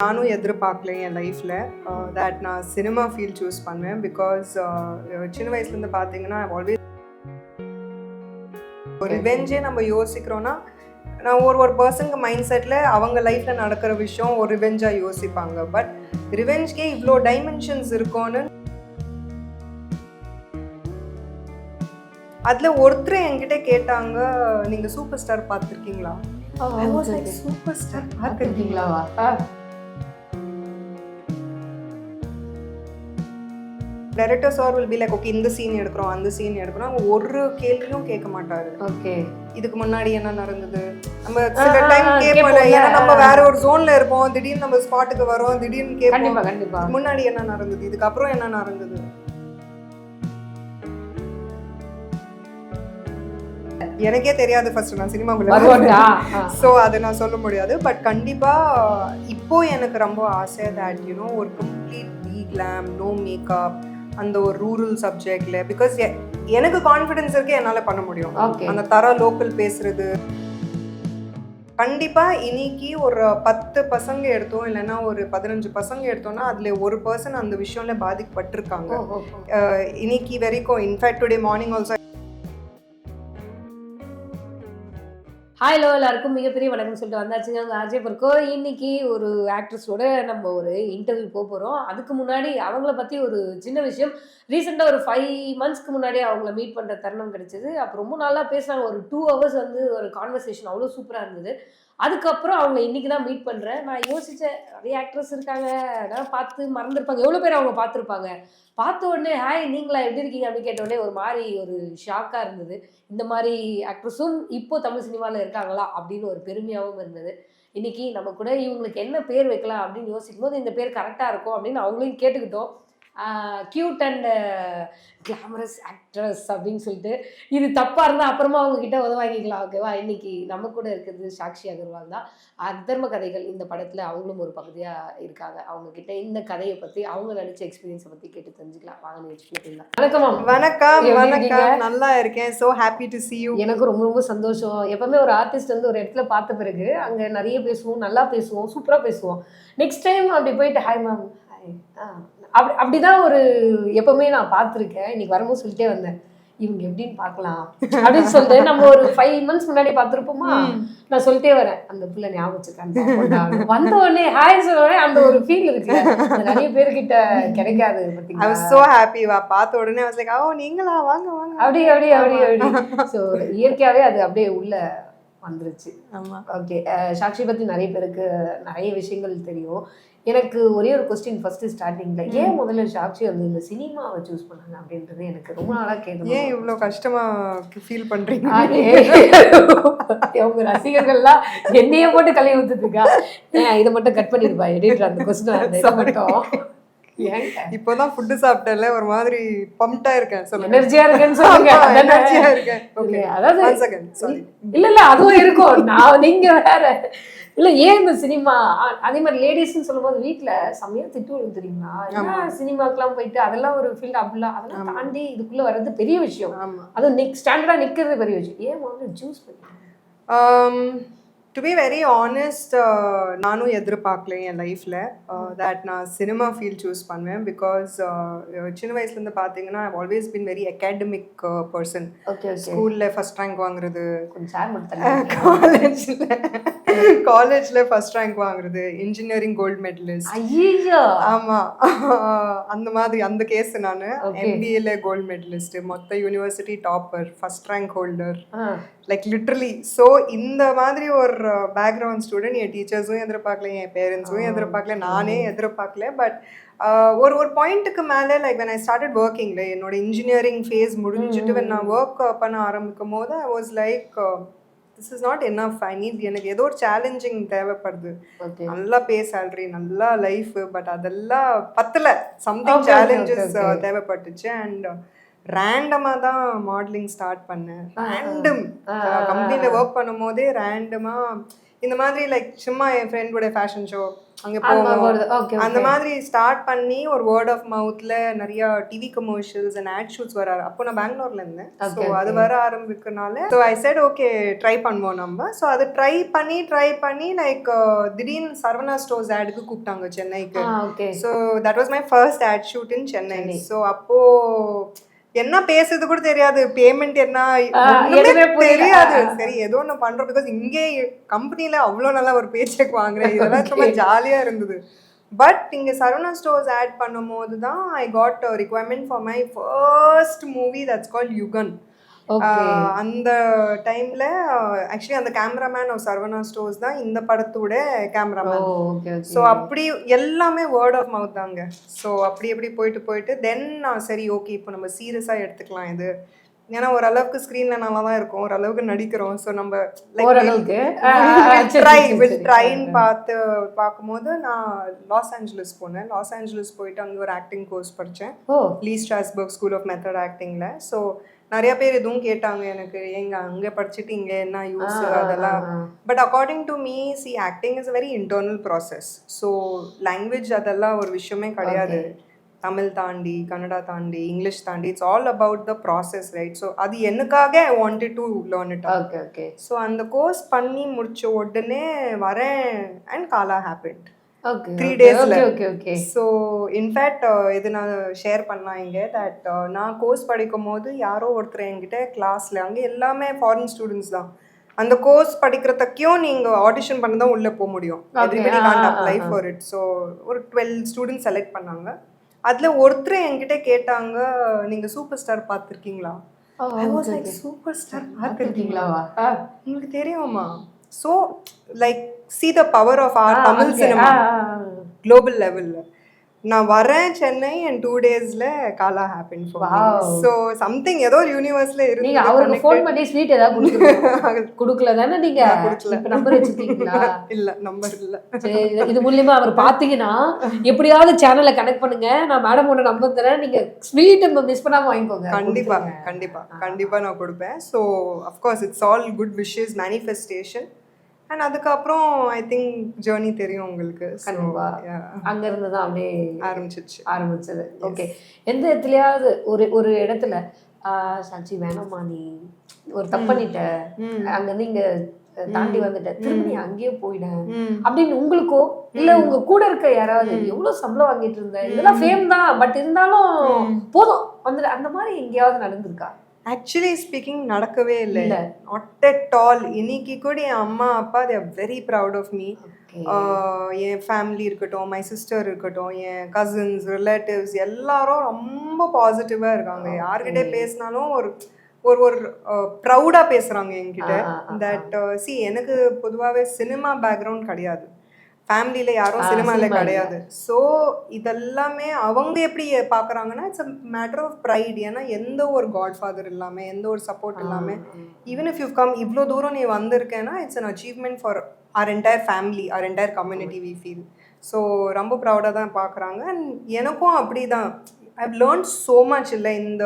நானும் எதிர்பார்க்கல என் லைஃப்பில் தட் நான் சினிமா ஃபீல் சூஸ் பண்ணேன் பிகாஸ் சின்ன வயசுலேருந்து பார்த்தீங்கன்னா ஆல்வேஸ் ஒரு ரிவெஞ்சே நம்ம யோசிக்கிறோன்னா நான் ஒரு ஒரு பர்சனுக்கு மைண்ட் செட்டில் அவங்க லைஃப்பில் நடக்கிற விஷயம் ஒரு ரிவெஞ்சாக யோசிப்பாங்க. பட் ரிவெஞ்ச்கே இவ்வளோ டைமென்ஷன்ஸ் இருக்கும்னு அதில் ஒருத்தர் என்கிட்ட கேட்டாங்க நீங்கள் சூப்பர் ஸ்டார் பார்த்துருக்கீங்களா சூப்பர் ஸ்டார் பார்த்துருக்கீங்களா? Director sir will be like okay இந்த சீன் எடுக்கிறோம் அந்த சீன் எடுக்கிறோம். அவங்க ஒரு கேள்வியும் கேட்க மாட்டாரு. ஓகே இதுக்கு முன்னாடி என்ன நடந்தது? நம்ம சில டைம் கேட்போம். ஏன்னா நம்ம வேற ஒரு ஜோன்ல இருப்போம். திடீர்னு நம்ம ஸ்பாட்டுக்கு வரோம். திடீர்னு கேட்போம் கண்டிப்பா முன்னாடி என்ன நடந்தது? இதுக்கு அப்புறம் என்ன நடந்தது? எனக்கே தெரியாது ஃபர்ஸ்ட் நான் சினிமாக்குள்ள வருவாங்களா ஸோ அதை நான் சொல்ல முடியாது. பட் கண்டிப்பாக இப்போ எனக்கு ரொம்ப ஆசை தட் யூனோ ஒரு complete de glam no makeup அந்த ஒரு ரூரல் சப்ஜெக்ட்ல பிகாஸ் எனக்கு கான்ஃபிடன்ஸ் இருக்கு என்னால் பண்ண முடியும். அந்த தர லோக்கல் பேசுறது. கண்டிப்பா இன்னைக்கு ஒரு பத்து பசங்க எடுத்தோம் இல்லைன்னா ஒரு பதினஞ்சு பசங்க எடுத்தோம்னா அதுல ஒரு பர்சன் அந்த விஷயம்ல பாதிக்கப்பட்டிருக்காங்க. இன்னைக்கு வரைக்கும் in fact today morning also hello எல்லாருக்கும் மிகப்பெரிய வணக்கம் சொல்லிட்டு வந்தாச்சுங்க. அங்கே அஜய் பர்கோ இன்னைக்கு ஒரு ஆக்ட்ரஸோட நம்ம ஒரு இன்டர்வியூ போக போகிறோம் அதுக்கு முன்னாடி அவங்கள பற்றி ஒரு சின்ன விஷயம். ரீசெண்டாக ஒரு ஃபைவ் மந்த்ஸ்க்கு முன்னாடி அவங்கள மீட் பண்ணுற தருணம் கிடைச்சது. அப்போ ரொம்ப நல்லா பேசுகிறாங்க ஒரு டூ ஹவர்ஸ் வந்து ஒரு கான்வர்சேஷன் அவ்வளோ சூப்பராக இருந்தது. அதுக்கப்புறம் அவங்க இன்னைக்கு தான் மீட் பண்ணுறேன் நான் யோசித்தேன் நிறைய ஆக்ட்ரஸ் இருக்காங்க. நான் பார்த்து மறந்துருப்பாங்க. எவ்வளோ பேர் அவங்க பார்த்துருப்பாங்க? பார்த்த உடனே ஹாய் நீங்களா? எப்படி இருக்கீங்க? அப்படின்னு கேட்ட உடனே ஒரு மாதிரி ஒரு ஷாக்காக இருந்தது. இந்த மாதிரி ஆக்ட்ரஸும் இப்போ தமிழ் சினிமாவில் இருக்காங்களா? அப்படின்னு ஒரு பெருமையாகவும் இருந்தது. இன்னைக்கு நம்ம கூட இவங்களுக்கு என்ன பேர் வைக்கலாம் அப்படின்னு யோசிக்கும் போது இந்த பேர் கரெக்டாக இருக்கும் அப்படின்னு அவங்களையும் கேட்டுக்கிட்டோம். க்யூட் அண்ட் கிளாமரஸ் ஆக்ட்ரஸ் அப்படின்னு சொல்லிட்டு இது தப்பாக இருந்தால் அப்புறமா அவங்க கிட்ட உதவாங்கிக்கலாம் ஓகேவா இன்னைக்கு நம்ம கூட இருக்கிறது சாக்ஷி அகர்வால் தான். அத்தர்ம கதைகள் இந்த படத்தில் அவங்களும் ஒரு பகுதியாக இருக்காங்க. அவங்க கிட்ட இந்த கதையை பற்றி அவங்க நடிச்ச எக்ஸ்பீரியன்ஸை பற்றி கேட்டு தெரிஞ்சுக்கலாம். வாங்க போயிடலாம் வணக்கம் மேம். வணக்கம் வணக்கம். நல்லா இருக்கேன். So happy to see you. எனக்கு ரொம்ப ரொம்ப சந்தோஷம். எப்பவுமே ஒரு ஆர்டிஸ்ட் வந்து ஒரு இடத்துல பார்த்த பிறகு அங்கே நிறைய பேசுவோம் நல்லா பேசுவோம் சூப்பராக பேசுவோம். நெக்ஸ்ட் டைம் அப்படி போயிட்டு ஹாய் மேம் ஹாய் அப்படி அப்படிதான் ஒரு எப்பவுமே நான் பார்த்துருக்கேன். இன்னைக்கு வரும்போது சொல்லிட்டே வந்தேன். இவங்க எப்படின்னு பார்க்கலாம். அப்படின்னு சொல்லிட்டு நம்ம ஒரு ஃபைவ் மந்த்ஸ் முன்னாடி பார்த்துருப்போமா? நான் சொல்லிட்டே வரேன். அந்த பிள்ளை ஞாபகம் வச்சிருக்காங்க வந்த உடனே ஹாய் சொல்ல அந்த ஒரு ஃபீல் இருக்கு. நிறைய பேர்கிட்ட கிடைக்காது ஐ பார்த்தீங்களா வாஸ் so happy. வா பார்த்த உடனே like ஓ நீங்களா? வாங்க வாங்க. அப்படி அப்படி அப்படி அப்படி. ஸோ இயற்கையாவே அது அப்படியே உள்ள வந்துருச்சு. ஆமா. ஓகே சாக்ஷி பத்தி நிறைய பேருக்கு நிறைய விஷயங்கள் தெரியும். எனக்கு ஒரே ஒரு கொஸ்டின் ஃபர்ஸ்ட் ஸ்டார்டிங்ல ஏன் முதல்ல சாக்ஷி வந்து இந்த சினிமாவை சூஸ் பண்ணாங்க அப்படின்றது எனக்கு ரொம்ப நாளா கேட்கணும். ஏன் இவ்ளோ கஷ்டமா ஃபீல் ஏ- உங்க ரசிகர்கள்லாம் என்னைய போட்டு கலைய ஊத்துதுக்கா ஏன் இதை மட்டும் கட் பண்ணிருப்பா எடிட்டர் அந்த கொஸ்டின் மட்டும். இப்போதான் ஃபுட்டு சாப்பிட்டேன்ல ஒரு மாதிரி பம்ப்டா இருக்கேன் சொல்லுங்க. எனர்ஜியா இருக்கேன்னு சொல்லுங்க. ஆ இருக்கேன். ஓகே அதாவது இல்ல இல்ல அதுவும் இருக்கும். நான் நீங்க வேற. இல்ல ஏன் இந்த சினிமா? அதே மாதிரி லேடிஸ்னு சொல்லும்போது வீட்ல செம்மையா திட்டு விழும் தெரியுமா என்ன சினிமாக்கெல்லாம் போயிட்டு அதெல்லாம் ஒரு ஃபீல்ட் அப்படிலாம் அதெல்லாம் தாண்டி இதுக்குள்ள வர்றது பெரிய விஷயம். அதுவும் நிக் ஸ்டாண்டர்டா நிக்கிறது பெரிய விஷயம். ஏன் வந்து ஜூஸ் பண்ணி டு பி வெரி ஆனஸ்ட் நானும் எதிர்பார்க்கல என் லைஃப்பில் தட் நான் சினிமா ஃபீல் சூஸ் பண்ணுவேன் பிகாஸ் சின்ன வயசுலேருந்து பார்த்தீங்கன்னா I always been very academic person ஸ்கூலில் ஃபஸ்ட் ரேங்க் வாங்குறது. காலேஜில் காலேஜில் ஃபஸ்ட் ரேங்க் வாங்குறது. இன்ஜினியரிங் கோல்டு மெடலிஸ்ட் ஐயோ ஆமா. அந்த மாதிரி அந்த கேஸ் நான். எம்பிஏல கோல்டு மெடலிஸ்ட் மொத்த university topper first rank holder like literally so இந்த மாதிரி ஒரு பேக்ரவுண்ட் ஸ்டூடெண்ட் என் டீச்சர்ஸும் எதிர்பார்க்கல என் பேரண்ட்ஸும் எதிர்பார்க்கல நானே எதிர்பார்க்கல. பட் ஒரு ஒரு பாயிண்ட்டுக்கு மேலே லைக் when ஐ ஸ்டார்டட் ஒர்க்கிங்ல என்னோட இன்ஜினியரிங் ஃபேஸ் முடிஞ்சிட்டு when நான் ஒர்க் பண்ண ஆரம்பிக்கும் போது I was like this is not என்ன ஐ நீட் எனக்கு ஏதோ ஒரு சேலஞ்சிங் தேவைப்படுது. நல்லா பே சேலரி நல்லா லைஃப் பட் அதெல்லாம் பத்தல. Something challenges. தேவைப்பட்டுச்சு. அண்ட் ரேண்டமா தான் மாடலிங் ஸ்டார்ட் பண்ணேன். ரேண்டம். கம்பெனியில் ஒர்க் பண்ணும் போதே ரேண்டமா இந்த மாதிரி லைக் சும்மா என் ஃப்ரெண்டோட ஃபேஷன் ஷோ அங்கே போவோம் அந்த. மாதிரி ஸ்டார்ட் பண்ணி ஒரு வேர்ட் ஆஃப் மவுத்ல நிறைய TV commercials and ad shoots வர அப்போ நான் பெங்களூர்ல இருந்தேன் ஸோ அது. வர ஆரம்பிக்கனால so I said okay try பண்ணுவோம் நம்ம ஸோ அதை ட்ரை பண்ணி ட்ரை பண்ணி லைக் திடீர்னு சரவணா ஸ்டோர்ஸ் ஆடுக்கு கூப்பிட்டாங்க சென்னைக்கு so that was my first ad shoot in Chennai. So அப்போ என்ன பேசுறது கூட தெரியாது. பேமெண்ட் என்ன. தெரியாது. சரி ஏதோ ஒன்று பண்றோம். பிகாஸ் இங்கே கம்பெனில அவ்வளோ நல்லா ஒரு பே செக் வாங்குறேன். இதெல்லாம் ரொம்ப. ஜாலியா இருந்தது. பட் இங்க சரவணா ஸ்டோர்ஸ் ஆட் பண்ணும்போது தான் I got requirement for my first movie that's called Yugan அந்த டைம்ல ஆக்சுவலி அந்த கேமராமேன் ஆஃப் சரவணா ஸ்டோர்ஸ் தான் இந்த படத்தோட கேமராமேன் ஸோ அப்படி எல்லாமே வேர்ட் ஆஃப் மவுத் தாங்க. ஸோ அப்படி அப்படி போயிட்டு போயிட்டு தென் நான் சரி ஓகே இப்போ நம்ம சீரியஸாக எடுத்துக்கலாம் இது. ஏன்னா ஓரளவுக்கு ஸ்க்ரீனில் நல்லா தான் இருக்கும். ஓரளவுக்கு நடிக்கிறோம். ஸோ நம்ம ட்ரை வில். ட்ரைன்னு பார்த்து பார்க்கும்போது நான் லாஸ் ஏஞ்சலஸ் போனேன். லாஸ் ஏஞ்சலஸ் போயிட்டு அங்கே ஒரு ஆக்டிங் கோர்ஸ் படித்தேன் Lee Strasberg school of method ஆக்டிங்கில் so நிறைய பேர் இதுவும் கேட்டாங்க எனக்கு எங்க அங்கே படிச்சுட்டு இங்கே என்ன யூஸ் அதெல்லாம். But according to me see acting is very internal process so language அதெல்லாம் ஒரு விஷயமே கிடையாது. தமிழ் தாண்டி கன்னடா தாண்டி இங்கிலீஷ் தாண்டி it's all about the process right so அது எனக்காக I wanted to learn it okay okay so அந்த கோர்ஸ் பண்ணி முடிச்ச உடனே வரேன் and call happen okay okay so in fact இது நான் ஷேர் பண்ணலாம் இங்கே? தட் நான் கோர்ஸ் படிக்கும் போது யாரோ ஒருத்தர் என்கிட்ட கிளாஸில் அங்கே எல்லாமே ஃபாரின் ஸ்டூடெண்ட்ஸ் தான். அந்த கோர்ஸ் படிக்கிறதுக்கும் நீங்கள் ஆடிஷன் பண்ண தான் உள்ளே போக முடியும். Everybody can't apply. For it so ஒரு டுவெல் ஸ்டூடெண்ட்ஸ் செலக்ட் பண்ணாங்க. அதில் ஒருத்தர் என்கிட்ட கேட்டாங்க நீங்கள் சூப்பர் ஸ்டார் பார்த்துருக்கீங்களா? சூப்பர் ஸ்டார் பார்த்துருக்கீங்களா? உங்களுக்கு தெரியுமா so like see the power of our Tamil. Cinema. Global லெவலில் நான் வரேன் சென்னை அண்ட் டூ டேஸில் காலா ஹேப்பன். ஸோ சம்திங் ஏதோ ஒரு யூனிவர்ஸில் நீங்க அவருக்கு ஃபோன் பண்ணி ஸ்வீட் ஏதாவது குடுக்கல தானே நீங்க? குடுக்கல. நம்பர் வச்சிருக்கீங்களா? இல்லை நம்பர் இல்லை. இது- மூலியமா அவர் பாத்தீங்கன்னா எப்படியாவது சேனலை கனெக்ட் பண்ணுங்க. நான் மேடமோட நம்பர் தரேன். நீங்க ஸ்வீட் மிஸ் பண்ணாம வாங்கிக்கோங்க. கண்டிப்பா. கண்டிப்பா கண்டிப்பா நான் கொடுப்பேன். So of course it's all good wishes manifestation and அதுக்கப்புறம் ஐ திங்க் ஜேர்னி தெரியும் உங்களுக்கு. So, கண்டிப்பா. yeah, அங்க இருந்து தான் அப்படியே ஆரம்பிச்சிச்சு. ஆரம்பிச்சது. ஓகே எந்த இடத்துலயாவது ஒரு ஒரு இடத்துல சாட்சி வேணாமா நீ ஒரு தப்பு பண்ணிட்ட. ம். அங்க இருந்து இங்க தாண்டி வந்துட்ட. திரும்ப அங்கேயே போயிட. ம். அப்படின்னு உங்களுக்கோ இல்ல உங்க கூட இருக்க யாராவது எவ்வளவு சம்பளம் வாங்கிட்டு இருந்த? இதெல்லாம் ஃபேம் தான் பட் இருந்தாலும் போதும். வந்துட்டு அந்த மாதிரி எங்கேயாவது நடந்திருக்கா? ஆக்சுவலி ஸ்பீக்கிங் நடக்கவே இல்லை. நாட் அட் ஆல் இன்னைக்கு கூட என் அம்மா அப்பா they're very proud of me. N family இருக்கட்டும் மை சிஸ்டர் இருக்கட்டும் என் கசின்ஸ் ரிலேட்டிவ்ஸ் எல்லாரும் ரொம்ப பாசிட்டிவாக இருக்காங்க யார்கிட்ட பேசினாலும் ஒரு ஒரு ஒரு ப்ரௌடாக பேசுகிறாங்க என்கிட்ட தட் சி எனக்கு பொதுவாகவே சினிமா பேக்ரவுண்ட் கிடையாது ஃபேமிலியில் யாரும் சினிமாவில். கிடையாது. ஸோ இதெல்லாமே அவங்க எப்படி பார்க்குறாங்கன்னா it's a matter of pride ஏன்னா எந்த ஒரு காட்ஃபாதர் இல்லாமல் எந்த ஒரு சப்போர்ட் இல்லாமல் ஈவன் இஃப் யூ கம் இவ்வளோ தூரம் நீ வந்திருக்கேன்னா it's an achievement for our entire family our entire community we feel so ரொம்ப ப்ரௌடாக தான் பார்க்குறாங்க. அண்ட் எனக்கும் அப்படி தான் ஐ லேர்ன் ஸோ மச் இல்லை இந்த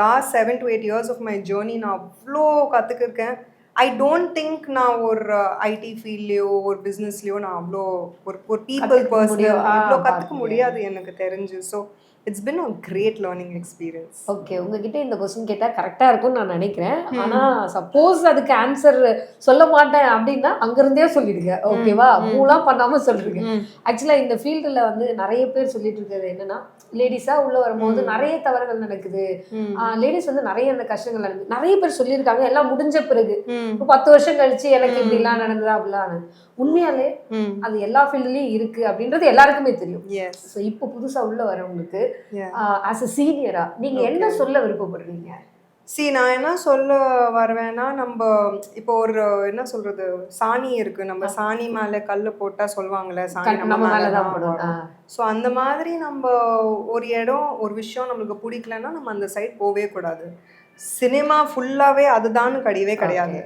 last seven to eight years of my journey நான் அவ்வளோ கற்றுக்கிருக்கேன் ஐ டோன்ட் திங்க் நான் ஒரு ஐடி ஃபீல்ட்லேயோ ஒரு பிஸ்னஸ்லேயோ நான் அவ்வளோ ஒரு ஒரு பீப்புள் கத்துக்க பர்சன் முடியும். ஆ, இவ்வளோ கற்றுக்க முடியாது எனக்கு தெரிஞ்சு so it's been a great learning experience okay உங்ககிட்ட இந்த கொஸ்டின் கேட்டா கரெக்டா இருக்கும்னு நான் நினைக்கிறேன். ஆனா சப்போஸ் அதுக்கு ஆன்சர் சொல்ல மாட்டேன் அப்படின்னா அங்கிருந்தே சொல்லிடுங்க. ஓகேவா மூலாம் பண்ணாம சொல்லிடுங்க. ஆக்சுவலா இந்த ஃபீல்டுல வந்து நிறைய பேர் சொல்லிட்டு இருக்கிறது என்னன்னா லேடிஸா உள்ள வரும்போது நிறைய தவறுகள் நடக்குது. லேடிஸ் வந்து நிறைய அந்த கஷ்டங்கள் நடக்குது. நிறைய பேர் சொல்லியிருக்காங்க எல்லாம் முடிஞ்ச பிறகு. இப்போ பத்து வருஷம் கழிச்சு எனக்கு இப்படி எல்லாம் நடந்ததா அப்படிலாம் உண்மையாலே அது எல்லா ஃபீல்டுலயும் இருக்கு அப்படின்றது எல்லாருக்குமே தெரியும். ஸோ இப்போ புதுசா உள்ள வரவங்களுக்கு. ஆஸ் அ சீனியரா நீங்க என்ன சொல்ல விருப்பப்படுறீங்க? சி நான் என்ன சொல்ல வருவேன்னா நம்ம இப்போ ஒரு என்ன சொல்றது சாணி இருக்கு. நம்ம சாணி மேல கல்லு போட்டா சொல்லுவாங்கல்ல சாணி நம்ம ஆ. ஸோ அந்த மாதிரி நம்ம ஒரு இடம் ஒரு விஷயம் நம்மளுக்கு பிடிக்கலன்னா நம்ம அந்த சைட் போகவே கூடாது. சினிமா ஃபுல்லாவே அதுதான் கிடையவே கிடையாது.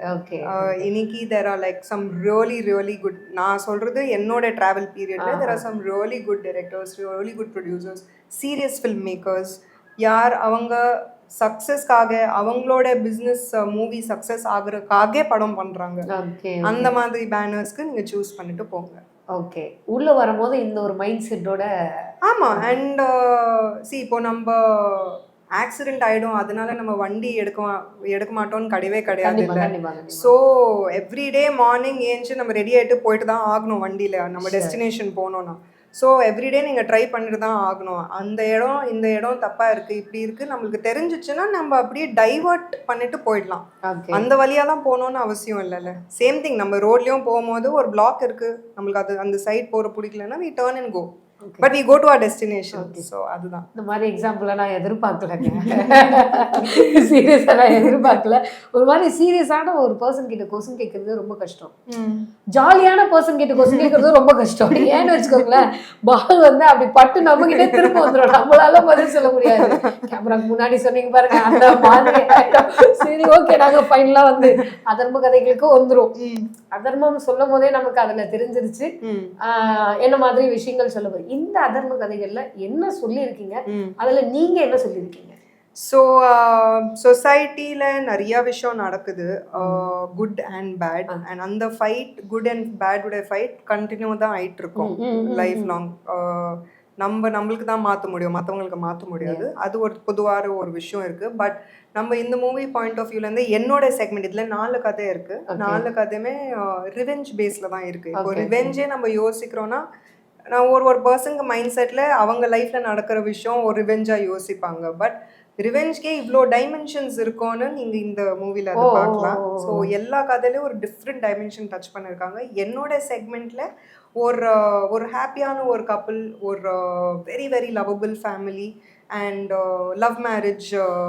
இன்னைக்கு there are like some really really good நான் சொல்றது என்னோட டிராவல் பீரியட்ல there are some really good directors really good producers serious film makers யார் அவங்க சக்ஸஸ்க்காக அவங்களோட பிஸ்னஸ் மூவி சக்ஸஸ் ஆகுறதுக்காக படம் பண்றாங்க. ஓகே அந்த மாதிரி பேனர்ஸ்க்கு நீங்க சூஸ் பண்ணிட்டு போங்க. ஓகே உள்ள வரும்போது இந்த ஒரு மைண்ட் செட்டோட ஆமா அண்ட் சி இப்போ நம்ம ஆக்சிடென்ட் ஆயிடும் அதனால நம்ம வண்டி எடுக்க எடுக்க மாட்டோம்னு கிடையவே கிடையாது. ஸோ எவ்ரிடே மார்னிங் ஏஞ்சி நம்ம ரெடி ஆயிட்டு போயிட்டு தான் ஆகணும் வண்டியில. நம்ம. டெஸ்டினேஷன் போனோம்னா. ஸோ எவ்ரிடே நீங்க ட்ரை பண்ணிட்டு தான் ஆகணும். அந்த இடம் இந்த இடம் தப்பா இருக்கு இப்படி இருக்கு. நம்மளுக்கு தெரிஞ்சிச்சுன்னா நம்ம அப்படியே டைவர்ட் பண்ணிட்டு போயிடலாம். அந்த வழியா தான் போகணும்னு அவசியம் இல்லைல்ல. சேம் திங் நம்ம ரோட்லயும் போகும்போது ஒரு பிளாக் இருக்கு. நம்மளுக்கு அது அந்த சைட் போற பிடிக்கலன்னா we turn and go. But we go to our destination. So அதுதான். இந்த மாதிரி எக்ஸாம்பிள நான் எதிர்பார்க்கலங்க. சீரியஸா நான் எதிர்பார்க்கல. ஒரு மாதிரி சீரியஸான ஒரு பர்சன் கிட்ட கொஸ்டின் கேட்கறது ரொம்ப கஷ்டம். ஜாலியான பர்சன் கிட்ட கொஸ்டின் கேட்கறது ரொம்ப கஷ்டம். ஏன்னு வச்சுக்கோங்களேன் பால் வந்து அப்படி பட்டு நம்ம கிட்டே திரும்ப வந்துடும் நம்மளால பதில் சொல்ல முடியாது. கேமராக்கு முன்னாடி சொன்னீங்க பாருங்க அந்த மாதிரி. சரி ஓகே நாங்க ஃபைனலா வந்து அதர்ம கதைகளுக்கு வந்துரும். அதர்மம் சொல்லும் போதே நமக்கு அதுல தெரிஞ்சிருச்சு. என்ன மாதிரி விஷயங்கள் சொல்ல போறீங்க இந்த அதர்ம கதைகள்ல என்ன சொல்லியிருக்கீங்க? அதுல நீங்க என்ன சொல்லியிருக்கீங்க? ஸோ சொசைட்டியில் நிறைய விஷயம் நடக்குது. Good and bad. அண்ட் அந்த ஃபைட் குட் அண்ட் பேடுடைய ஃபைட் கண்டினியூ தான் ஆயிட்டு இருக்கும் லைஃப். லாங் நம்ம நம்மளுக்கு தான் மாற்ற முடியும். மற்றவங்களுக்கு மாற்ற முடியாது. அது ஒரு பொதுவான ஒரு விஷயம் இருக்கு. பட் நம்ம இந்த மூவி பாயிண்ட் ஆஃப் வியூலேருந்து என்னோட செக்மெண்ட் இதில் நாலு கதை இருக்கு. Okay. நாலு கதையுமே ரிவெஞ்ச் பேஸில் தான் இருக்கு. இப்போ. ரிவெஞ்சே நம்ம யோசிக்கிறோன்னா நான் ஒரு ஒரு பர்சனுக்கு மைண்ட் செட்டில் அவங்க லைஃப்பில் நடக்கிற விஷயம் ஒரு ரிவெஞ்சாக யோசிப்பாங்க பட் ரிவெஞ்ச்கே இவ்வளோ டைமென்ஷன்ஸ் இருக்கும்னு நீங்கள் இந்த மூவியில் அதை பார்க்கலாம். ஸோ எல்லா கதையிலையும் ஒரு டிஃப்ரெண்ட் டைமென்ஷன் டச் பண்ணியிருக்காங்க என்னோட செக்மெண்ட்டில் ஒரு ஒரு ஹாப்பியான ஒரு கப்புள் ஒரு very very lovable family and love marriage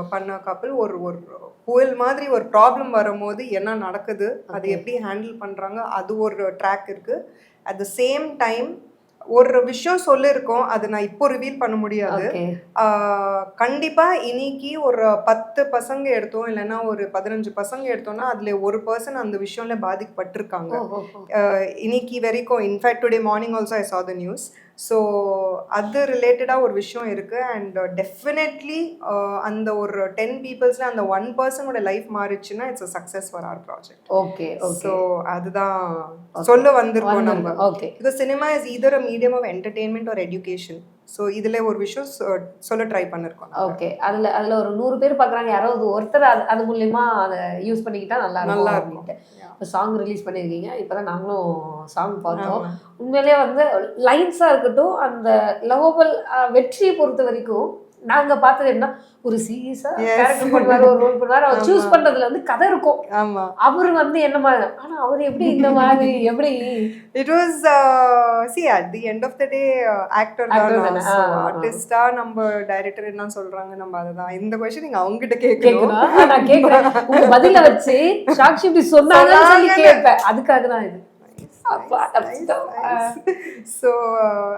பண்ண கப்புள் ஒரு ஒரு புயல் மாதிரி ஒரு ப்ராப்ளம் வரும்போது என்ன நடக்குது அது. எப்படி ஹேண்டில் பண்ணுறாங்க அது ஒரு ட்ராக் இருக்குது அட் த சேம் டைம் ஒரு விஷயம் சொல்லியிருக்கோம் அது நான் இப்போ ரிவீல் பண்ண முடியாது. கண்டிப்பா இன்னைக்கு ஒரு பத்து பசங்க எடுத்தோம் இல்லைன்னா ஒரு பதினஞ்சு பசங்க எடுத்தோம்னா அதுல ஒரு பர்சன் அந்த விஷயம்ல பாதிக்கப்பட்டிருக்காங்க. இன்னைக்கு வரைக்கும் in fact today morning also I saw the news so அது ரிலேட்டடாக ஒரு விஷயம் இருக்கு. அண்ட் டெஃபினெட்லி அந்த ஒரு டென் பீப்புள்ஸ்ல அந்த ஒன் பர்சனோட life மாறிச்சுன்னா it's a success for our project okay okay so அதுதான் சொல்ல வந்திருக்கோம் நம்ம. Okay because cinema is either a medium of entertainment or education so இதுல ஒரு விஷயம் சொல்ல ட்ரை பண்ணிருக்கோம். ஓகே அதுல அதுல ஒரு நூறு பேர் பாக்குறாங்க யாராவது ஒருத்தர் அது அது மூலியமா அதை யூஸ் பண்ணிக்கிட்டா நல்லா நல்லா இருக்கும். இப்போ சாங் ரிலீஸ் பண்ணியிருக்கீங்க இப்பதான் நாங்களும் சாங் பார்த்தோம். உண்மையிலேயே வந்து லைன்ஸா இருக்கட்டும் அந்த லவபிள் வெற்றியை பொறுத்த வரைக்கும் நாங்க பார்த்தது என்ன? ஒரு சீரியஸா Yes. கேரக்டர் பண்ணுவாரு ஒரு ரோல் பண்ணுவாரு. அவர் சூஸ். பண்றதுல வந்து கதை இருக்கும். ஆமா. அவர் வந்து என்ன மாதிரி? ஆனா அவர் எப்படி இந்த மாதிரி எப்படி? It was see at the end of the day actor தான்? தானே. ஆ, ஆ, ஆ. ஆர்டிஸ்டா நம்ம டைரக்டர் என்ன சொல்றாங்க? நம்ம அதுதான். இந்த கொஸ்டின் நீங்க அவங்க கிட்ட கேட்கணும். நான் கேட்கிறேன். உங்க பதில வச்சு சாக்ஷி இப்படி சொன்னாங்கன்னு சொல்லி. கேட்பேன். அதுக்காக தான் இது. அப்பா. ஸோ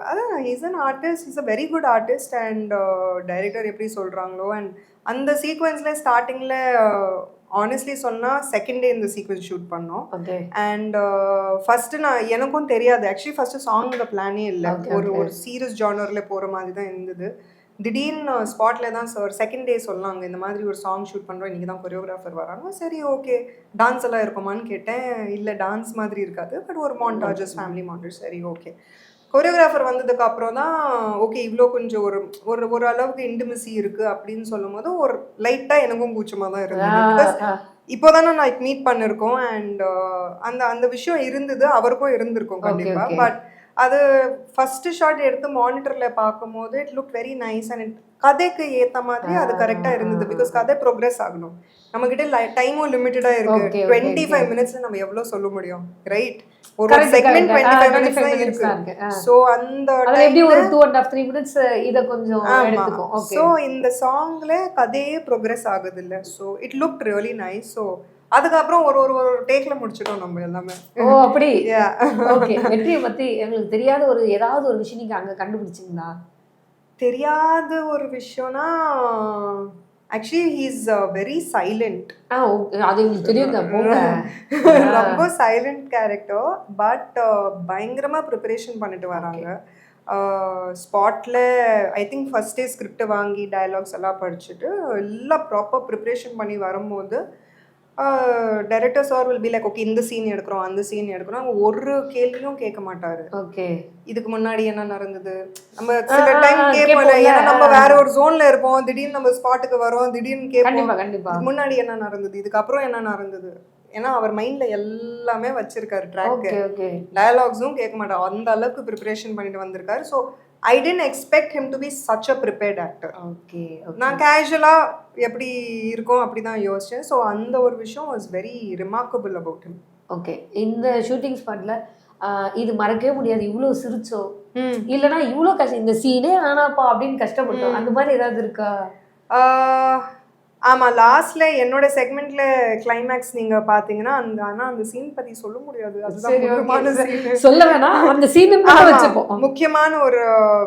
அதான் is an artist is a very good artist and director எப்படி சொல்கிறாங்களோ அண்ட் அந்த சீக்வன்ஸில் ஸ்டார்டிங்கில் ஆனஸ்ட்லி சொன்னால் செகண்ட் டே இந்த சீக்வன்ஸ் ஷூட் பண்ணோம். அண்ட் ஃபஸ்ட்டு நான் எனக்கும் தெரியாது. ஆக்சுவலி ஃபஸ்ட்டு சாங்கோட பிளானே இல்லை. ஒரு. ஒரு சீரியஸ் ஜானரில் போகிற மாதிரி தான் இருந்தது. திடீர்னு ஸ்பாட்டில் தான் சார் செகண்ட் டே சொன்னாங்க இந்த மாதிரி ஒரு சாங் ஷூட் பண்ணுறோம் இன்றைக்கி தான் கொரியோகிராஃபர் வராங்க. சரி ஓகே டான்ஸ் எல்லாம் இருக்குமான்னு கேட்டேன். இல்லை டான்ஸ் மாதிரி இருக்காது பட் ஒரு மாண்டாஜஸ் ஃபேமிலி மாண்டேஜ் சரி ஓகே கொரியோகிராஃபர் வந்ததுக்கு அப்புறம் தான் ஓகே இவ்வளோ கொஞ்சம் ஒரு ஒரு ஒரு அளவுக்கு இன்டிமசி இருக்கு அப்படின்னு சொல்லும் போது ஒரு லைட்டாக எனக்கும் கூச்சமாக தான் இருந்தது. பிகாஸ் இப்போதானே நான் மீட் பண்ணிருக்கோம் அண்ட் அந்த அந்த விஷயம் இருந்தது அவருக்கும் இருந்திருக்கும் Okay, கண்டிப்பா. okay. பட் அது ஃபர்ஸ்ட் ஷாட் எடுத்து மானிட்டர்ல பார்க்கும்போது it look very nice and கதைக்கு ஏத்த மாதிரி அது கரெக்டா ah, இருந்தது பிகாஸ் கதை ப்ரோக்ரஸ் ஆகணும். நம்ம கிட்ட டைமும் லிமிட்டடா Okay, இருக்கு. Okay, twenty five. மினிட்ஸ்ல நம்ம எவ்வளவு சொல்ல முடியும்? ரைட் ஒரு செக்மெண்ட். டுவெண்ட்டி ஃபைவ் 25 மினிட்ஸ் தான் minutes இருக்கு. தான் இருக்கு. ஆ. ஸோ அந்த எப்படி ஒரு two and half three minutes இத கொஞ்சம் எடுத்துக்கும். ஸோ இந்த சாங்ல கதையே ப்ரோக்ரஸ் ஆகுது இல்ல so it look really nice so அதுக்கப்புறம் ஒரு ஒரு ஒரு டேக்ல முடிச்சிட்டோம் நம்ம எல்லாமே. ஓ அப்படி. ஓகே வெற்றியை பத்தி எங்களுக்கு தெரியாத ஒரு ஏதாவது ஒரு விஷயம் நீங்க அங்க கண்டுபிடிச்சீங்களா? தெரியாத ஒரு விஷயம்னா ஆக்சுவலி ஹீஸ் வெரி சைலண்ட். அது எங்களுக்கு போங்க. ரொம்ப சைலண்ட் கேரக்டர் பட் பயங்கரமா ப்ரிப்பரேஷன் பண்ணிட்டு வராங்க. ஸ்பாட்டில் I think first day script வாங்கி டயலாக்ஸ் எல்லாம் படிச்சுட்டு எல்லாம் ப்ராப்பர் ப்ரிப்ரேஷன் பண்ணி வரும்போது director sir will be like okay இந்த சீன் எடுக்கிறோம் அந்த சீன் எடுக்கிறோம். அவங்க ஒரு கேள்வியும் கேட்க மாட்டாரு. ஓகே இதுக்கு முன்னாடி என்ன நடந்தது? நம்ம சில டைம் கேட்போம்ல. ஏன்னா நம்ம வேற ஒரு ஜோன்ல இருப்போம் திடீர்னு நம்ம ஸ்பாட்டுக்கு வரோம் திடீர்னு கேட்போம் கண்டிப்பா முன்னாடி என்ன நடந்தது? இதுக்கப்புறம் என்ன நடந்தது? ஏன்னா அவர் மைண்ட்ல எல்லாமே வச்சிருக்காரு ட்ராக் ஓகே ஓகே டயலாக்ஸும் கேட்க மாட்டார். அந்த அளவுக்கு ப்ரிப்பரேஷன் பண்ணிட்டு வந்திருக்காரு. So I didn't expect him to be such a prepared actor okay நான் கேஷுவலாக எப்படி இருக்கும் அப்படி தான் யோசிச்சேன். ஸோ அந்த ஒரு விஷயம் was very remarkable about him okay இந்த ஷூட்டிங் ஸ்பாட்ல இது மறக்கவே முடியாது. இவ்வளோ சிரிச்சோம் ம். இல்லனா இவ்வளோ கஷ்டம் இந்த சீனே ஆனாப்பா அப்படின்னு கஷ்டப்பட்டோம். அந்த மாதிரி ஏதாவது இருக்கா? ஆஹ் ஆமா லாஸ்ட்ல என்னோட செக்மெண்ட்ல கிளைமேக்ஸ் நீங்க பாத்தீங்கன்னா அந்த ஆனா அந்த சீன் பத்தி சொல்ல முடியாது. அதுதான். சொல்ல வேணாம். அந்த சீன் வச்சுப்போம். முக்கியமான ஒரு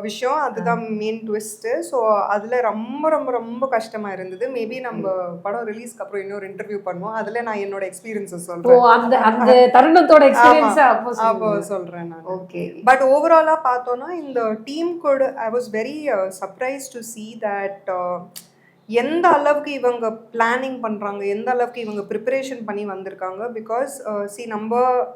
விஷயம். அதுதான் மெயின் ட்விஸ்ட் ஸோ அதுல ரொம்ப ரொம்ப ரொம்ப கஷ்டமா இருந்தது. மேபி நம்ம படம் ரிலீஸ்க்கு அப்புறம் இன்னொரு இன்டர்வியூ பண்ணுவோம். அதுல நான் என்னோட எக்ஸ்பீரியன்ஸை சொல்றேன். அந்த அந்த தருணத்தோட எக்ஸ்பீரியன்ஸ் அப்போ சொல்றேன் நான். ஓகே பட் ஓவராலாக பார்த்தோன்னா இந்த டீம் கூட I was very surprise to see that எந்த அளவுக்கு இவங்க பிளானிங் பண்ணுறாங்க எந்த அளவுக்கு இவங்க ப்ரிப்பரேஷன் பண்ணி வந்திருக்காங்க பிகாஸ் சி நம்ம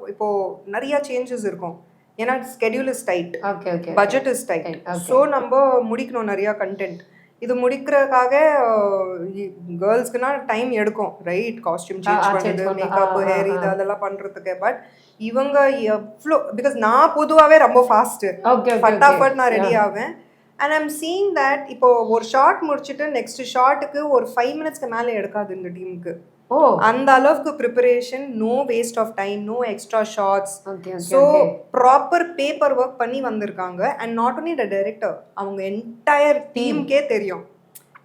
இப்போ நிறைய சேஞ்சஸ் இருக்கும். ஏன்னா schedule is tight okay okay budget is tight. So நம்ம முடிக்கணும் நிறையா கண்டென்ட் இது முடிக்கிறதுக்காக கேர்ள்ஸ்க்குனா டைம் எடுக்கும் ரைட் காஸ்டியூம் சேஞ்ச் பண்ணுறது பண்ண- மேக்கப் ஹேர். இது அதெல்லாம் பண்ணுறதுக்கு பட் இவங்க எவ்வளோ பிகாஸ் நான் பொதுவாகவே ரொம்ப ஃபாஸ்ட்டு ஃபட்டாஃபட் நான் ரெடி ஆவேன். அண்ட் ஐம் சீங் தட் இப்போ ஒரு ஷார்ட் முடிச்சுட்டு நெக்ஸ்ட் ஷார்ட்டுக்கு ஒரு ஃபைவ் மினிட்ஸ்க்கு மேலே எடுக்காது இந்த டீமுக்கு ஓ. அந்த அளவுக்கு preparation no waste of time no extra shots so proper paper work பண்ணி வந்திருக்காங்க. And not only the director அவங்க என்டையர் டீமுக்கே தெரியும்.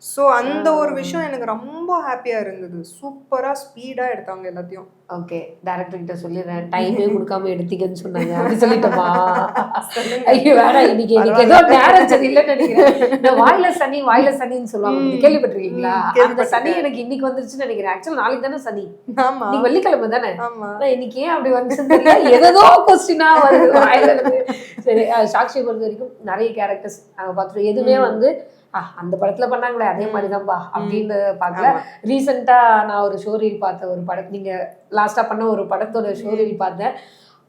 ஸோ அந்த ஒரு விஷயம் எனக்கு ரொம்ப ஹாப்பியாக இருந்தது. சூப்பராக ஸ்பீடாக எடுத்தாங்க எல்லாத்தையும். ஓகே டேரக்டர் கிட்ட சொல்லிடுறேன். டைமே கொடுக்காம எடுத்தீங்கன்னு சொன்னாங்க. அப்படி சொல்லிட்டோமா ஐயோ வேணாம். இன்னைக்கு எனக்கு ஏதோ நேரம் சரியில்லைன்னு நினைக்கிறேன். வாயில சனி வாயில சனின்னு சொல்லுவாங்க. கேள்விப்பட்டிருக்கீங்களா? அந்த. சனி எனக்கு இன்னைக்கு வந்துருச்சுன்னு நினைக்கிறேன். ஆக்சுவலா நாளைக்கு தானே சனி? இன்னைக்கு வெள்ளிக்கிழமை தானே? இன்னைக்கு ஏன் அப்படி தெரியல. ஏதோ கொஸ்டினா வருது சரி சாக்ஷியை பொறுத்த வரைக்கும் நிறைய கேரக்டர்ஸ் நாங்க பார்த்துருவோம் எதுவுமே. வந்து "ஆ, அந்த படத்துல பண்ணாங்களே அதே மாதிரி தான்ப்பா அப்படின்னு பார்க்கல. ரீசெண்டா நான் ஒரு ஷோ ரீல் பார்த்த ஒரு படம் நீங்க லாஸ்டா பண்ண ஒரு படத்தோட ஷோ ரீல் பார்த்தேன்.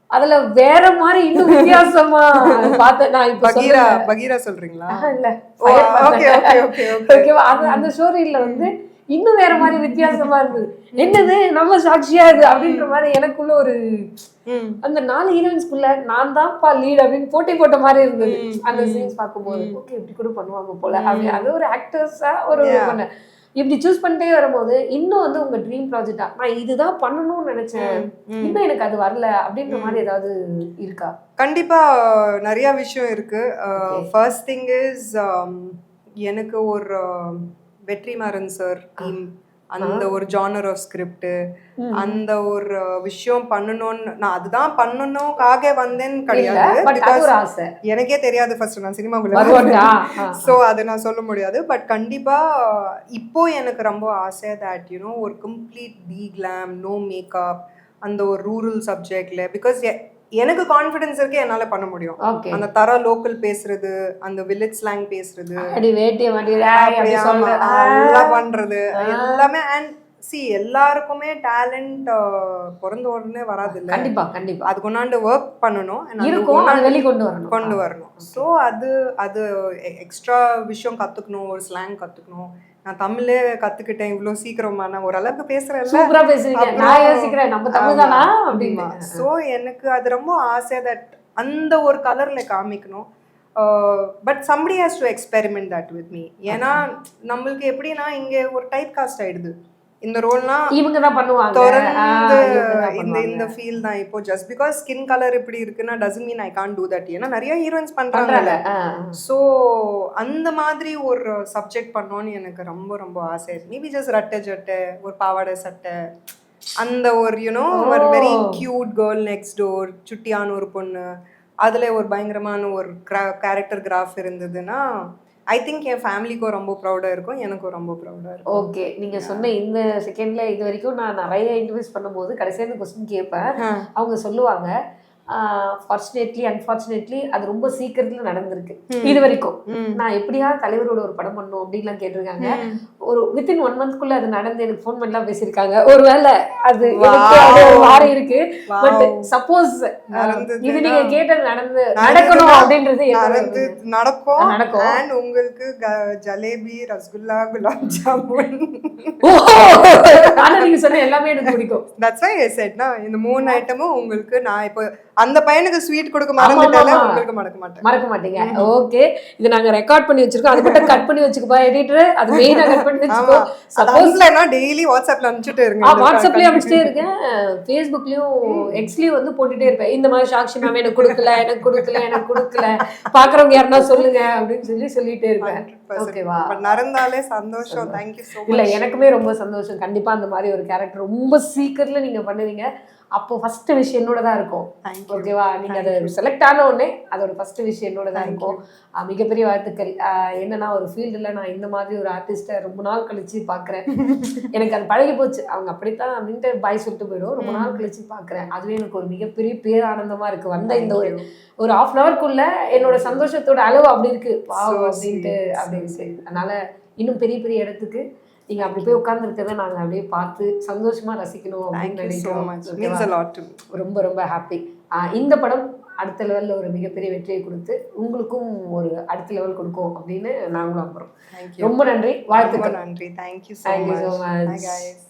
அதுல வேற மாதிரி இன்னும் வித்தியாசமா பார்த்தேன். நான் இப்ப பகீரா. பகீரா சொல்றீங்களா? இல்ல. ஓகே. ஓகே ஓகே ஓகே அந்த ஸ்டோரியில வந்து இன்னும் வேற மாதிரி வித்தியாசமா இருந்தது. என்னது? நம்ம சாட்சியா இது? அப்படின்ற மாதிரி எனக்குள்ள ஒரு அந்த நாலு ஹீரோயின்ஸ்குள்ள நான் தான்ப்பா லீட் அப்படின்னு போட்டி போட்ட மாதிரி இருந்தது. அந்த சீன்ஸ் பார்க்கும்போது. ஓகே இப்படி கூட பண்ணுவாங்க போல. அப்படி அது ஒரு ஆக்டர்ஸா ஒரு. பண்ண இப்படி சூஸ் பண்ணிட்டே வரும்போது இன்னும் வந்து உங்க ட்ரீம் ப்ராஜெக்டா நான் இதுதான் பண்ணணும்னு நினைச்சேன். இன்னும் எனக்கு அது வரல அப்படின்ற மாதிரி ஏதாவது இருக்கா? கண்டிப்பா நிறைய விஷயம் இருக்கு. ஃபர்ஸ்ட் திங் இஸ் எனக்கு ஒரு வெற்றிமாறன் சார் டீம் அந்த ஒரு ஜானர் ஆஃப் ஸ்கிரிப்ட் அந்த ஒரு விஷயம் பண்ணணும்னு நான் அதுதான் பண்ணணும்காக வந்தேன்னு இல்ல கிடையாது. எனக்கே தெரியாது ஃபர்ஸ்ட் நான் சினிமாக்குள்ள ஸோ அது நான் சொல்ல முடியாது. பட் கண்டிப்பாக இப்போ எனக்கு ரொம்ப ஆசை தட் யூனோ ஒரு complete de glam no makeup அந்த ஒரு ரூரல் சப்ஜெக்ட்ல பிகாஸ் எனக்கு கான்ஃபிடன்ஸ் இருக்கு என்னால் பண்ண முடியும். அந்த தர லோக்கல் பேசுறது அந்த வில்லேஜ் ஸ்லாங் பேசுறது. பண்றது. எல்லாமே அண்ட் சி எல்லாருக்குமே டேலண்ட் பிறந்த உடனே வராது இல்ல கண்டிப்பா கண்டிப்பா. அது கொண்டாண்டு ஒர்க் பண்ணணும். இருக்கும் அதை கொண்டு வரணும். கொண்டு வரணும். ஸோ அது அது எக்ஸ்ட்ரா விஷயம் கற்றுக்கணும் ஒரு ஸ்லாங் கற்றுக்கணும் நான் தமிழே கற்றுக்கிட்டேன் இவ்வளோ சீக்கிரமா நான் ஓரளவுக்கு பேசுகிறேன்ல சூப்பரா பேசுறீங்க. அப்புறம் நான் யோசிக்கிறேன் நம்ம தமிழ் தானா அப்படின்னு ஸோ எனக்கு அது ரொம்ப ஆசை தட் அந்த ஒரு கலரில் காமிக்கணும். But somebody has to experiment that with me ஏன்னா நம்மளுக்கு எப்படின்னா இங்கே ஒரு டைப் காஸ்ட் ஆயிடுது. இந்த ரோல்னா இவங்க தான் பண்ணுவாங்க. தொடர்ந்து இந்த. இந்த ஃபீல் தான் இப்போ. ஜஸ்ட் பிகாஸ் ஸ்கின் கலர் இப்படி இருக்குன்னா doesn't mean I can't do that ஏன்னா நிறைய ஹீரோயின்ஸ் பண்றாங்க. பண்றாங்கல்ல ஸோ அந்த மாதிரி ஒரு சப்ஜெக்ட் பண்ணோன்னு எனக்கு ரொம்ப ரொம்ப ஆசை. மேபி ஜஸ்ட் ரட்டை ஜட்டை ஒரு பாவாடை சட்டை. அந்த ஒரு யூனோ ஒரு very. Cute girl next door சுட்டியான ஒரு பொண்ணு. அதில் ஒரு பயங்கரமான ஒரு கேரக்டர் கிராஃப் இருந்ததுன்னா ஐ திங்க் என் ஃபேமிலிக்கும் ரொம்ப ப்ரௌடாக இருக்கும் எனக்கும் ரொம்ப ப்ரௌடாக இருக்கும். ஓகே நீங்க சொன்ன இந்த செகண்ட்ல இது வரைக்கும் நான் நிறைய இன்டர்வியூஸ் பண்ணும்போது கடைசியா இந்த கொஸ்டின் கேட்பேன் அவங்க சொல்லுவாங்க ஃபார்ச்சுனேட்லி அன்ஃபார்ச்சுனேட்லி அது ரொம்ப சீக்கிரத்துல நடந்திருக்கு. இது வரைக்கும். நான் எப்படியாவது தலைவரோட ஒரு படம் பண்ணும் அப்படின்லாம் கேட்டிருக்காங்க. ஒரு வித்தின் ஒன் மந்த்க்குள்ள அது நடந்து எனக்கு ஃபோன் பண்ணலாம் பேசியிருக்காங்க. ஒருவேளை அது ஒரு மாறி இருக்கு. பட். சப்போஸ் இது நீங்க கேட்டது நடந்து நடக்கணும் அப்படின்றது நடந்து நடக்கும். நடக்கும். அண்ட் உங்களுக்கு ஜலேபி ரசகுல்லா குலாப் ஜாமுன்! ஆனா நீங்க சொன்ன எல்லாமே எனக்கு பிடிக்கும். தட்ஸ் வை ஐ செட்னா இந்த மூணு ஐட்டமும் உங்களுக்கு நான் இப்போ அந்த பையனுக்கு ஸ்வீட் கொடுக்க மறந்துட்டால. உங்களுக்கு மறக்க மாட்டேன். மறக்க மாட்டீங்க. ஓகே இது நாங்க ரெக்கார்ட் பண்ணி வச்சிருக்கோம். அது மட்டும் கட் பண்ணி வச்சுக்கப்பா எடிட்டர் அது மெயினா கட் பண்ணி வச்சுக்கோ. சப்போஸ்ல டெய்லி வாட்ஸ்அப்ல அனுப்பிச்சிட்டு இந்த வாட்ஸ்அப்லயே. அனுப்பிச்சிட்டே இருக்கேன். ஃபேஸ்புக்லயும் எக்ஸ்லயும் வந்து போட்டுட்டே இருப்பேன். இந்த மாதிரி சாக்ஷி மேம் எனக்கு கொடுக்கல எனக்கு கொடுக்கல எனக்கு கொடுக்கல. பாக்குறவங்க யாருன்னா சொல்லுங்க அப்படின்னு சொல்லி சொல்லிட்டே இருப்பேன். 100%. ஓகேவா நடந்தாலே சந்தோஷம். தேங்க்யூ ஸோ இல்ல எனக்குமே ரொம்ப சந்தோஷம். கண்டிப்பா அந்த மாதிரி ஒரு கேரக்டர் ரொம்ப சீக்கிரத்துல நீங்க பண்ணுவீங்க. அப்போ ஃபர்ஸ்ட் விஷயம் என்னோட தான் இருக்கும் ஓகேவா நீங்க அதை செலக்ட் ஆன உடனே அதோட ஃபர்ஸ்ட் விஷயம் என்னோட தான் இருக்கும். மிகப்பெரிய வாழ்த்துக்கள். என்னன்னா ஒரு ஃபீல்டில் நான் இந்த மாதிரி ஒரு ஆர்டிஸ்ட்டை ரொம்ப நாள் கழிச்சு பார்க்குறேன் எனக்கு அது பழகி போச்சு. அவங்க அப்படித்தான் அப்படின்ட்டு பாய் சொல்லிட்டு போயிடும் ரொம்ப நாள் கழிச்சு பார்க்குறேன் அதுவே எனக்கு ஒரு மிகப்பெரிய பேரானந்தமா இருக்கு. வந்த இந்த ஒரு ஒரு ஹாஃப் அன் ஹவர்க்குள்ள என்னோட சந்தோஷத்தோட அளவு அப்படி இருக்கு. அப்படின்ட்டு அப்படின்ட்டு அதனால இன்னும் பெரிய பெரிய இடத்துக்கு நீங்க அப்படி போய் உட்கார்ந்துருக்கதை நாங்க அப்படியே பார்த்து சந்தோஷமா ரசிக்கணும் அப்படின்னு தேங்க்யூ ஸோ நினைக்கிறோம். ரொம்ப ரொம்ப ஹாப்பி இந்த படம் அடுத்த லெவலில் ஒரு மிகப்பெரிய வெற்றியை கொடுத்து உங்களுக்கும் ஒரு அடுத்த லெவல் கொடுக்கும் அப்படின்னு நாங்களும் தேங்க்யூ ரொம்ப நன்றி. வாழ்த்துக்கள். நன்றி. Thank you so Thank you so much